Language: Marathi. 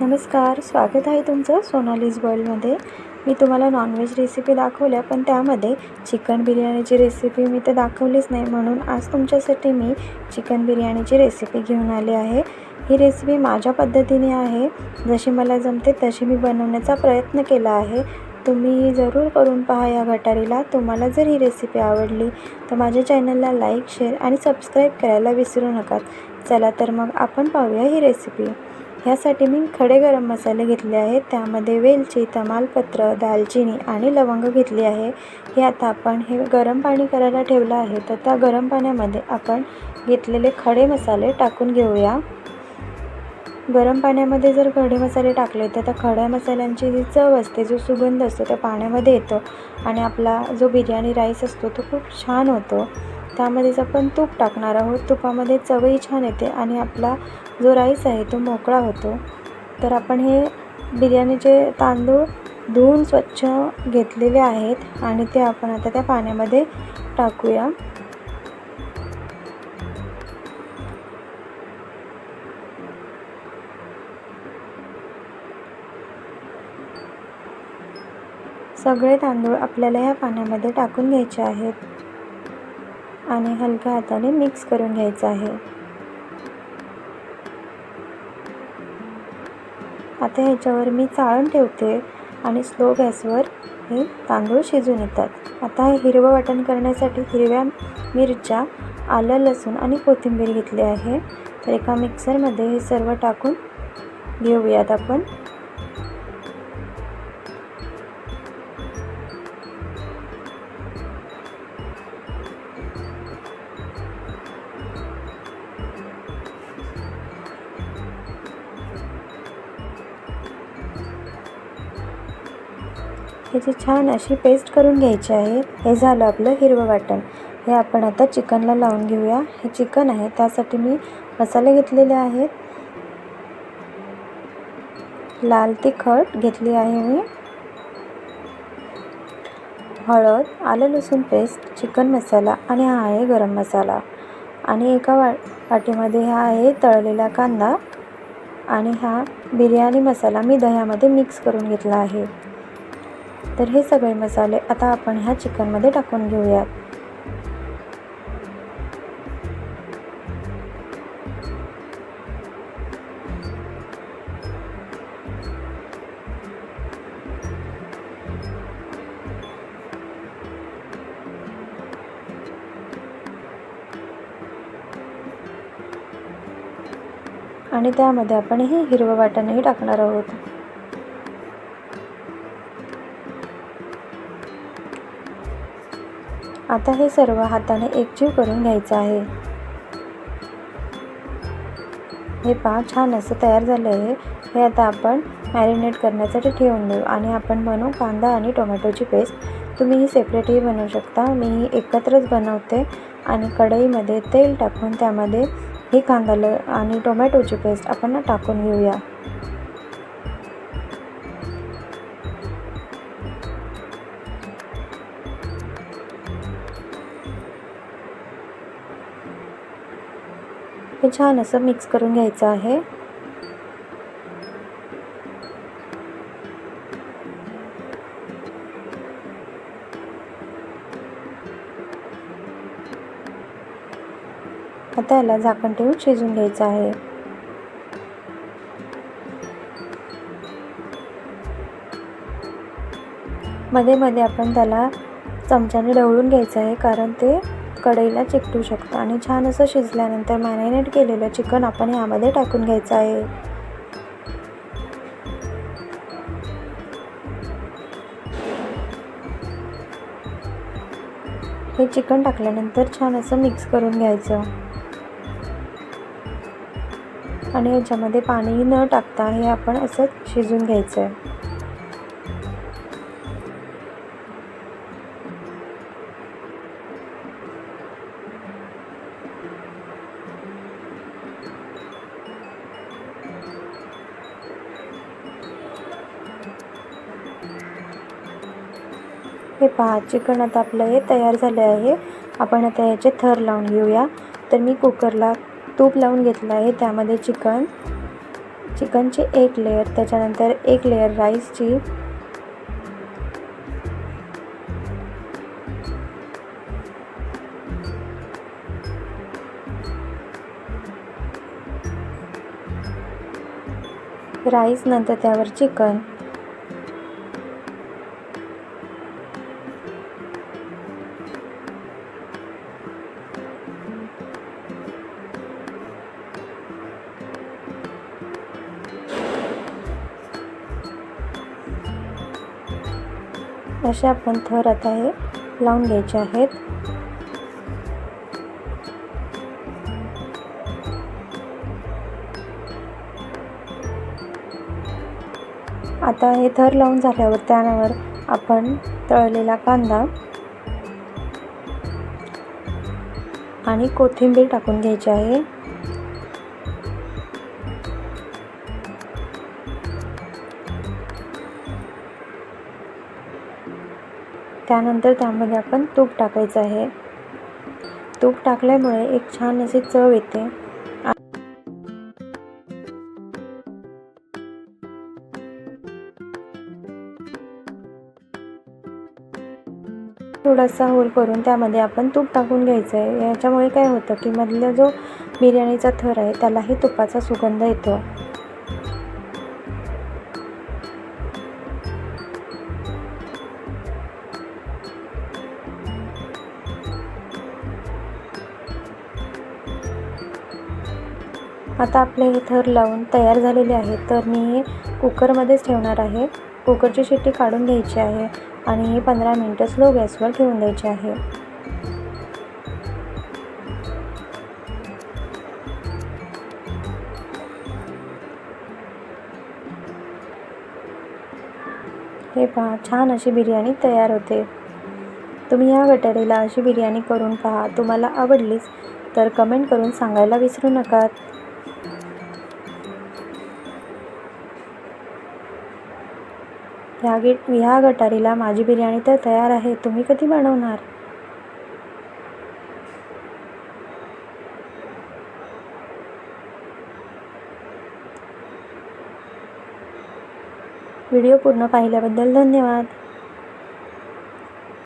नमस्कार स्वागत आहे तुमचं सोनालीज वर्ल्डमध्ये मी तुम्हाला नॉनव्हेज रेसिपी दाखवल्या पण त्यामध्ये चिकन बिर्याणीची रेसिपी मी तर दाखवलीच नाही म्हणून आज तुमच्यासाठी मी चिकन बिर्याणीची रेसिपी घेऊन आली आहे. ही रेसिपी माझ्या पद्धतीने आहे. जशी मला जमते तशी मी बनवण्याचा प्रयत्न केला आहे. तुम्ही जरूर करून पहा या गटारीला तुम्हाला जर ही रेसिपी आवडली तर माझ्या चॅनलला लाईक शेअर आणि सबस्क्राईब करायला विसरू नका. चला तर मग आपण पाहूया ही रेसिपी ह्यासाठी मी खडे गरम मसाले घेतले आहेत. त्यामध्ये वेलची तमालपत्र दालचिनी आणि लवंग घेतली आहे. हे आता आपण हे गरम पाणी करायला ठेवलं आहे. तर त्या गरम पाण्यामध्ये आपण घेतलेले खडे मसाले टाकून घेऊया. गरम पाण्यामध्ये जर खडे मसाले टाकले तर त्या खड्या मसाल्यांची जी चव असते जो सुगंध असतो त्या पाण्यामध्ये येतो आणि आपला जो बिर्याणी राईस असतो तो खूप छान होतो. त्यामध्येच आपण तूप टाकणार आहोत तुपामध्ये चवही छान येते आणि आपला जो राईस आहे तो मोकळा होतो. तर आपण हे बिर्याणीचे तांदूळ धुवून स्वच्छ घेतलेले आहेत आणि ते आपण आता त्या पाण्यामध्ये टाकूया. सगळे तांदूळ आपल्याला ह्या पाण्यामध्ये टाकून घ्यायचे आहेत. आणि हलक्या हाताने मिक्स करून घ्यायचं आहे. आता ह्याच्यावर मी चाळण ठेवते आणि स्लो गॅसवर हे तांदूळ शिजून येतात. आता हे हिरवं वाटण करण्यासाठी हिरव्या मिरच्या आलं लसूण आणि कोथिंबीर घेतली आहे. तर एका मिक्सरमध्ये हे सर्व टाकून घेऊयात आपण. ह्याची छान अशी पेस्ट करून घ्यायची आहे हे झालं आपलं हिरवं वाटण. हे आपण आता चिकनला लावून घेऊया. हे चिकन आहे त्यासाठी मी मसाले घेतलेले आहेत. लाल तिखट घेतली आहे मी. हळद आलं लसूण पेस्ट चिकन मसाला आणि हा आहे गरम मसाला. आणि एका वा वाटीमध्ये हा आहे तळलेला कांदा. आणि हा बिर्याणी मसाला मी दह्यामध्ये मिक्स करून घेतला आहे. तर हे सगळे मसाले आता आपण ह्या चिकनमध्ये टाकून घेऊयात. आणि त्यामध्ये आपण हे हिरवं वाटणही टाकणार आहोत. आता हे सर्व हाताने एकजीव करून घ्यायचं आहे. हे पहा छान असं तयार झालं आहे. हे आता आपण मॅरिनेट करण्यासाठी ठेवून देऊ. आणि आपण बनवू कांदा आणि टोमॅटोची पेस्ट. तुम्ही ही सेपरेटही बनवू शकता. मी ही एकत्रच बनवते. आणि कढईमध्ये तेल टाकून त्यामध्ये ही कांदा ल आणि टोमॅटोची पेस्ट आपण टाकून घेऊया. हे छान असं मिक्स करून घ्यायचं आहे. आता याला झाकण ठेवून शिजून घ्यायचं आहे. मध्ये मध्ये आपण त्याला चमच्याने ढवळून घ्यायचं आहे कारण ते कढईला चिकटू शकतं आणि छान असं शिजल्यानंतर मॅरिनेट केलेलं चिकन आपण यामध्ये टाकून घ्यायचं आहे. हे चिकन टाकल्यानंतर छान असं मिक्स करून घ्यायचं. आणि याच्यामध्ये पाणी न टाकता हे आपण असं शिजून घ्यायचं आहे हे पहा चिकन आता आपलं हे तयार झालं आहे. आपण आता याचे थर लावून घेऊया. तर मी कुकरला तूप लावून घेतलं आहे त्यामध्ये चिकन. चिकनची एक लेअर त्याच्यानंतर एक लेअर राईसची राईस नंतर त्यावर चिकन. असे आपण थर आता हे लावून घ्यायचे आहेत. आता हे थर लावून झाल्यावर त्यावर आपण तळलेला कांदा आणि कोथिंबीर टाकून घ्यायची आहे. त्यानंतर त्यामध्ये आपण तूप टाकायचं आहे. तूप टाकल्यामुळे एक छान अशी चव येते. थोडासा होल करून त्यामध्ये आपण तूप टाकून घ्यायचं आहे. याच्यामुळे काय होतं की मधला जो बिर्याणीचा थर आहे त्यालाही तुपाचा सुगंध येतो. आता आपले हे थर लावून तयार झालेले आहेत तर मी हे कुकरमध्येच ठेवणार आहे. कुकरची शिट्टी काढून घ्यायची आहे आणि हे पंधरा मिनटं स्लो गॅसवर ठेवून द्यायची आहे. हे पहा छान अशी बिर्याणी तयार होते. तुम्ही या गटारीला अशी बिर्याणी करून पहा. तुम्हाला आवडलीच तर कमेंट करून सांगायला विसरू नका. ह्या गे ह्या गटारीला माझी बिर्याणी तर तयार आहे. तुम्ही कधी बनवणार? व्हिडिओ पूर्ण पाहिल्याबद्दल धन्यवाद.